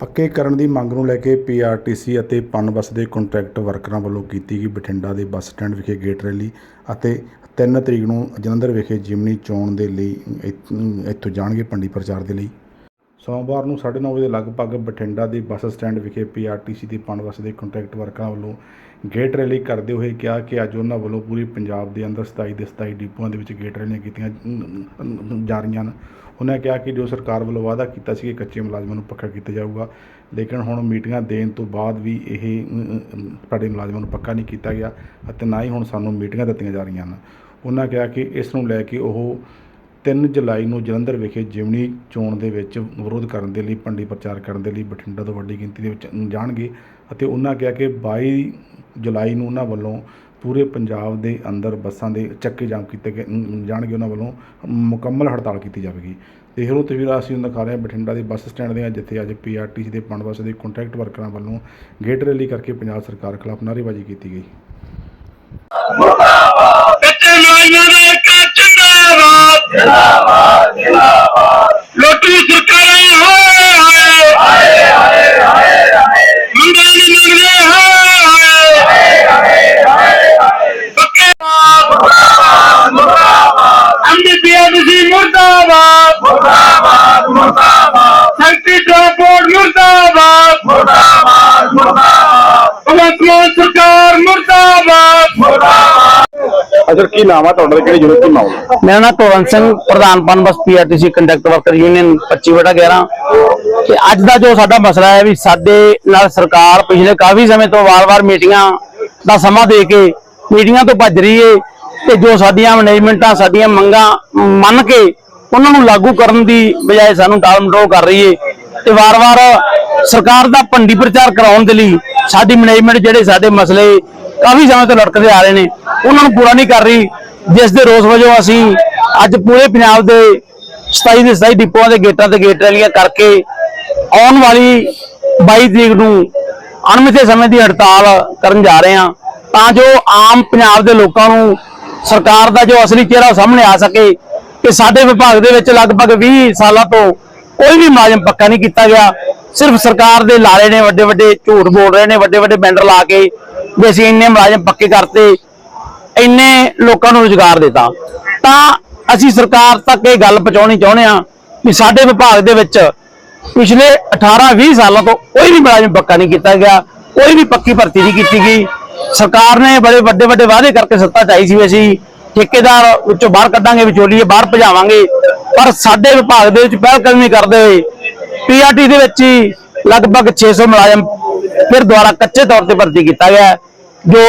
ਪੱਕੇ ਕਰਨ ਦੀ ਮੰਗ ਨੂੰ ਲੈ ਕੇ ਪੀਆਰਟੀਸੀ ਅਤੇ ਪਨ ਬੱਸ ਦੇ ਕੰਟਰੈਕਟ ਵਰਕਰਾਂ ਵੱਲੋਂ ਕੀਤੀ ਗਈ ਬਠਿੰਡਾ ਦੇ ਬੱਸ ਸਟੈਂਡ ਵਿਖੇ ਗੇਟ ਰੈਲੀ ਅਤੇ 3 ਤਰੀਕ ਨੂੰ ਜਲੰਧਰ ਵਿਖੇ ਜਿਮਨੀ ਚੋਣ ਦੇ ਲਈ ਇੱਥੋਂ ਜਾਣਗੇ ਪੰਡੀ ਪ੍ਰਚਾਰ ਦੇ ਲਈ। ਸੋਮਵਾਰ ਨੂੰ 9:30 ਵਜੇ ਲਗਭਗ ਬਠਿੰਡਾ ਦੇ ਬੱਸ ਸਟੈਂਡ ਵਿਖੇ ਪੀਆਰਟੀਸੀ ਦੇ ਪਨ ਬੱਸ ਦੇ ਕੰਟਰੈਕਟ ਵਰਕਰਾਂ ਵੱਲੋਂ ਗੇਟ ਰੈਲੀ ਕਰਦੇ ਹੋਏ ਕਿਹਾ ਕਿ ਅੱਜ ਉਹਨਾਂ ਵੱਲੋਂ ਪੂਰੇ ਪੰਜਾਬ ਦੇ ਅੰਦਰ 27 ਦੇ 27 ਡਿਪੂਆਂ ਦੇ ਵਿੱਚ ਗੇਟ ਰੈਲੀਆਂ ਕੀਤੀਆਂ ਜਾ ਰਹੀਆਂ ਹਨ। ਉਹਨਾਂ ਕਿਹਾ ਕਿ ਜੋ ਸਰਕਾਰ ਵੱਲੋਂ ਵਾਅਦਾ ਕੀਤਾ ਸੀ ਕਿ ਕੱਚੇ ਮੁਲਾਜ਼ਮਾਂ ਨੂੰ ਪੱਕਾ ਕੀਤਾ ਜਾਊਗਾ ਲੇਕਿਨ ਹੁਣ ਮੀਟਿੰਗਾਂ ਦੇਣ ਤੋਂ ਬਾਅਦ ਵੀ ਇਹ ਅਮ, ਸਾਡੇ ਮੁਲਾਜ਼ਮਾਂ ਨੂੰ ਪੱਕਾ ਨਹੀਂ ਕੀਤਾ ਗਿਆ ਅਤੇ ਨਾ ਹੀ ਹੁਣ ਸਾਨੂੰ ਮੀਟਿੰਗਾਂ ਦਿੱਤੀਆਂ ਜਾ ਰਹੀਆਂ ਹਨ। ਉਹਨਾਂ ਕਿਹਾ ਕਿ ਇਸ ਨੂੰ ਲੈ ਕੇ ਉਹ 3 ਜੁਲਾਈ ਨੂੰ ਜਲੰਧਰ ਵਿਖੇ ਜਿਮਨੀ ਚੋਣ ਦੇ ਵਿੱਚ ਵਿਰੋਧ ਕਰਨ ਦੇ ਲਈ ਪੰਡੀ ਪ੍ਰਚਾਰ ਕਰਨ ਦੇ ਲਈ ਬਠਿੰਡਾ ਤੋਂ ਵੱਡੀ ਗਿਣਤੀ ਦੇ ਵਿੱਚ ਜਾਣਗੇ ਅਤੇ ਉਹਨਾਂ ਕਿਹਾ ਕਿ 22 ਜੁਲਾਈ ਨੂੰ ਉਹਨਾਂ ਵੱਲੋਂ ਪੂਰੇ ਪੰਜਾਬ ਦੇ ਅੰਦਰ ਬੱਸਾਂ ਦੇ ਚੱਕੇ ਜਾਮ ਕੀਤੇ ਗਏ ਜਾਣਗੇ ਉਹਨਾਂ ਵੱਲੋਂ ਮੁਕੰਮਲ ਹੜਤਾਲ ਕੀਤੀ ਜਾਵੇਗੀ। ਤੇ ਇਹੋ ਤਸਵੀਰਾਂ ਅਸੀਂ ਤੁਹਾਨੂੰ ਦਿਖਾ ਰਹੇ ਹਾਂ ਬਠਿੰਡਾ ਦੇ ਬੱਸ ਸਟੈਂਡ ਦੀਆਂ ਜਿੱਥੇ ਅੱਜ ਪੀਆਰਟੀਸੀ ਦੇ ਪਣ ਬੱਸ ਦੇ ਕੰਟਰੈਕਟ ਵਰਕਰਾਂ ਵੱਲੋਂ ਗੇਟ ਰੈਲੀ ਕਰਕੇ ਪੰਜਾਬ ਸਰਕਾਰ ਖਿਲਾਫ ਨਾਅਰੇਬਾਜ਼ੀ ਕੀਤੀ ਗਈ। ਦਾ ਇੱਕ ਜਿੰਦਾਬਾਦ ਜਿੰਦਾਬਾਦ। ਲੋਟੂ ਸਰਕਾਰਾਂ ਹੋਏ ਹਾਏ। ਹਾਏ ਹਾਏ ਹਾਏ ਮੁੰਡੇ ਨਹੀਂ ਮੰਗਦੇ ਹਾਏ ਹਾਏ। ਹਾਏ ਪੱਕੇ ਮੁਰਦਾਬਾਦ ਮੁਰਦਾਬਾਦ। ਐਮਡੀਪੀਐਸਸੀ ਮੁਰਦਾਬਾਦ। ਮੁਰਦਾਬਾਦ ਮੁਰਦਾਬਾਦ ਸੈਂਟਰੀ ਟਰਾਂਸਪੋਰਟ ਮੁਰਦਾਬਾਦ ਮੁਰਦਾਬਾਦ ਮੁਰਦਾਬਾਦ ਭਗਵੰਤ ਸਰਕਾਰ ਮੁਰਦਾਬਾਦ ਮੁਰਦਾਬਾਦ ਅਸਰ ਕੀ ਨਾਮ ਆ ਤੁਹਾਡਾ ਕਿਹੜੀ ਯੂਨਿਟ ਦੀ ਮਾਮਲਾ? ਮੇਰਾ ਨਾਮ ਕੁਲਵੰਤ ਸਿੰਘ, ਪ੍ਰਧਾਨ Punbus PRTC contract worker union 25/11 ਤੇ ਅੱਜ ਦਾ ਜੋ ਸਾਡਾ ਮਸਲਾ ਹੈ ਵੀ ਸਾਡੇ ਨਾਲ ਸਰਕਾਰ ਪਿਛਲੇ ਕਾਫੀ ਸਮੇਂ ਤੋਂ ਵਾਰ-ਵਾਰ ਮੀਟਿੰਗਾਂ ਦਾ ਸਮਾਂ ਦੇ ਕੇ ਮੀਟਿੰਗਾਂ ਤੋਂ ਭੱਜ ਰਹੀ ਏ ਤੇ ਜੋ ਸਾਡੀਆਂ ਮੈਨੇਜਮੈਂਟਾਂ, ਸਾਡੀਆਂ ਮੰਗਾਂ ਮੰਨ ਕੇ ਉਹਨਾਂ ਨੂੰ ਲਾਗੂ ਕਰਨ ਦੀ ਬਜਾਏ ਸਾਨੂੰ ਟਾਲ ਮਟੋਲ ਕਰ ਰਹੀ ਏ ਤੇ ਵਾਰ-ਵਾਰ ਸਰਕਾਰ ਦਾ ਭੰਡੀ ਪ੍ਰਚਾਰ ਕਰਾਉਣ ਦੇ ਲਈ ਸਾਡੀ ਮੈਨੇਜਮੈਂਟ ਜਿਹੜੇ ਸਾਡੇ ਮਸਲੇ ਕਾਫੀ ਸਮੇਂ ਤੋਂ ਲਟਕਦੇ ਆ ਰਹੇ ਨੇ। ਉਹਨਾਂ ਨੂੰ ਪੂਰਾ ਨਹੀਂ ਕਰ ਰਹੀ। ਜਿਸ ਦੇ ਰੋਸ ਵਜੋਂ ਅਸੀਂ ਅੱਜ ਪੂਰੇ ਪੰਜਾਬ ਦੇ 27 ਦੇ 27 ਡਿਪੂਆਂ ਦੇ ਗੇਟਾਂ ਤੇ ਗੇਟ ਰੈਲੀਆਂ ਕਰਕੇ ਆਉਣ ਵਾਲੀ 22 ਤਰੀਕ ਨੂੰ ਅਣਮਿੱਥੇ ਸਮੇਂ ਦੀ ਹੜਤਾਲ ਕਰਨ ਜਾ ਰਹੇ ਹਾਂ ਤਾਂ ਜੋ ਆਮ ਪੰਜਾਬ ਦੇ ਲੋਕਾਂ ਨੂੰ ਸਰਕਾਰ ਦਾ ਜੋ ਅਸਲੀ ਚਿਹਰਾ ਸਾਹਮਣੇ ਆ ਸਕੇ ਕਿ ਸਾਡੇ ਵਿਭਾਗ ਦੇ ਵਿੱਚ ਲਗਭਗ 20 ਸਾਲਾਂ ਤੋਂ ਕੋਈ ਵੀ ਮੁਲਾਜ਼ਮ ਪੱਕਾ ਨਹੀਂ ਕੀਤਾ ਗਿਆ। ਸਿਰਫ ਸਰਕਾਰ ਦੇ ਲਾਰੇ ਨੇ, ਵੱਡੇ ਵੱਡੇ ਝੂਠ ਬੋਲ ਰਹੇ ਨੇ, ਵੱਡੇ ਵੱਡੇ ਬੈਨਰ ਲਾ ਕੇ ਵੀ ਅਸੀਂ ਇੰਨੇ ਮੁਲਾਜ਼ਮ ਪੱਕੇ ਕਰਤੇ, ਇੰਨੇ ਲੋਕਾਂ ਨੂੰ ਰੁਜ਼ਗਾਰ ਦਿੱਤਾ। ਤਾਂ ਅਸੀਂ ਸਰਕਾਰ ਤੱਕ ਇਹ ਗੱਲ ਪਹੁੰਚਾਉਣੀ ਚਾਹੁੰਦੇ ਹਾਂ ਕਿ ਸਾਡੇ ਵਿਭਾਗ ਦੇ ਵਿੱਚ ਪਿਛਲੇ 18-20 ਸਾਲਾਂ ਤੋਂ ਕੋਈ ਵੀ ਮੁਲਾਜ਼ਮ ਪੱਕਾ ਨਹੀਂ ਕੀਤਾ ਗਿਆ, ਕੋਈ ਵੀ ਪੱਕੀ ਭਰਤੀ ਨਹੀਂ ਕੀਤੀ ਗਈ। ਸਰਕਾਰ ਨੇ ਬੜੇ ਵੱਡੇ ਵੱਡੇ ਵਾਅਦੇ ਕਰਕੇ ਸੱਤਾ ਚਾਈ ਸੀ ਵੀ ਅਸੀਂ ਠੇਕੇਦਾਰ ਵਿੱਚੋਂ ਬਾਹਰ ਕੱਢਾਂਗੇ, ਵਿਚੋਲੀਏ ਬਾਹਰ ਭਜਾਵਾਂਗੇ। ਪਰ ਸਾਡੇ ਵਿਭਾਗ ਦੇ ਵਿੱਚ ਪਹਿਲ ਕਦਮੀ ਕਰਦੇ ਹੋਏ ਪੀਆਰਟੀ ਦੇ ਵਿੱਚ ਹੀ ਲਗਭਗ 600 ਮੁਲਾਜ਼ਮ ਫਿਰ ਦੁਆਰਾ ਕੱਚੇ ਤੌਰ ਤੇ ਭਰਤੀ ਕੀਤਾ ਗਿਆ ਜੋ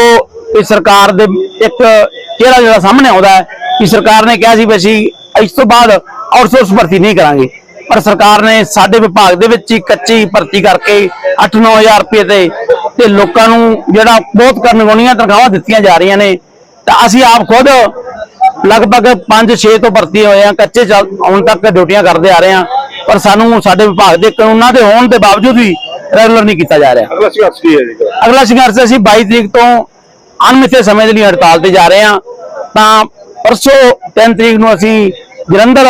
ਇਸ ਸਰਕਾਰ ਦੇ ਇੱਕ ਚਿਹਰਾ ਜਿਹੜਾ ਸਾਹਮਣੇ ਆਉਂਦਾ ਹੈ ਕਿ ਸਰਕਾਰ ਨੇ ਕਿਹਾ ਸੀ ਵੀ ਅਸੀਂ ਇਸ ਤੋਂ ਬਾਅਦ ਆਊਟਸੋਰਸ ਭਰਤੀ ਨਹੀਂ ਕਰਾਂਗੇ। ਪਰ ਸਰਕਾਰ ਨੇ ਸਾਡੇ ਵਿਭਾਗ ਦੇ ਵਿੱਚ ਹੀ ਕੱਚੀ ਭਰਤੀ ਕਰਕੇ 8-9000 ਰੁਪਏ ਤੇ ਤੇ ਲੋਕਾਂ ਨੂੰ ਜਿਹੜਾ ਬਹੁਤ ਕਰਨਗੁਣੀਆਂ ਤਨਖਾਹਾਂ ਦਿੱਤੀਆਂ ਜਾ ਰਹੀਆਂ ਨੇ, ਤਾਂ ਅਸੀਂ ਆਪ ਖੁਦ ਲਗਭਗ 5-6 ਤੋਂ ਭਰਤੀ ਹੋਏ ਆ ਕੱਚੇ ਚੱਲ- ਹੁਣ ਤੱਕ ਡਿਊਟੀਆਂ ਕਰਦੇ ਆ ਰਹੇ ਆ ਪਰ ਸਾਨੂੰ ਸਾਡੇ ਵਿਭਾਗ ਦੇ ਕਾਨੂੰਨਾਂ ਦੇ ਹੋਣ ਦੇ ਬਾਵਜੂਦ ਵੀ ਰੈਗੂਲਰ ਨਹੀਂ ਕੀਤਾ ਜਾ ਰਿਹਾ। ਅਗਲਾ ਸੰਘਰਸ਼ ਕੀ ਹੈ ਜੀ? ਅਗਲਾ ਸੰਘਰਸ਼ ਅਸੀਂ 22 ਤਰੀਕ ਤੋਂ ਅਣਮਿੱਥੇ ਸਮੇਂ ਦੇ ਲਈ ਹੜਤਾਲ ਤੇ ਜਾ ਰਹੇ ਹਾਂ। ਤਾਂ ਪਰਸੋਂ 3 ਤਰੀਕ ਨੂੰ ਅਸੀਂ ਜਲੰਧਰ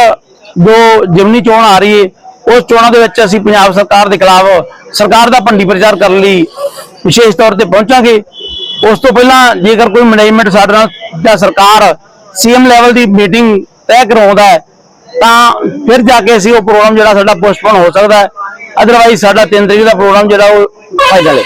ਜੋ ਜਿਮਨੀ ਚੋਣ ਆ ਰਹੀ ਹੈ ਉਸ ਚੋਣਾਂ ਦੇ ਵਿੱਚ ਅਸੀਂ ਪੰਜਾਬ ਸਰਕਾਰ ਦੇ ਖਿਲਾਫ ਸਰਕਾਰ ਦਾ ਭੰਡੀ ਪ੍ਰਚਾਰ ਕਰਨ ਲਈ ਵਿਸ਼ੇਸ਼ ਤੌਰ ਤੇ ਪਹੁੰਚਾਂਗੇ। ਉਸ ਤੋਂ ਪਹਿਲਾਂ ਜੇਕਰ ਕੋਈ ਮੈਨੇਜਮੈਂਟ ਸਾਡੇ ਨਾਲ ਜਾਂ ਸਰਕਾਰ ਸੀਐਮ ਲੈਵਲ ਦੀ ਮੀਟਿੰਗ ਤੈਅ ਕਰਵਾਉਂਦਾ ਹੈ ਤਾਂ ਫਿਰ ਜਾ ਕੇ ਅਸੀਂ ਉਹ ਪ੍ਰੋਗਰਾਮ ਜਿਹੜਾ ਸਾਡਾ ਪੋਸਟਪੋਨ ਹੋ ਸਕਦਾ ਹੈ। ਅਦਰਵਾਈਜ਼ ਸਾਡਾ 3 ਤਰੀਕ ਦਾ ਪ੍ਰੋਗਰਾਮ ਜਿਹੜਾ ਉਹ ਫਾਇਦਾ ਲੈ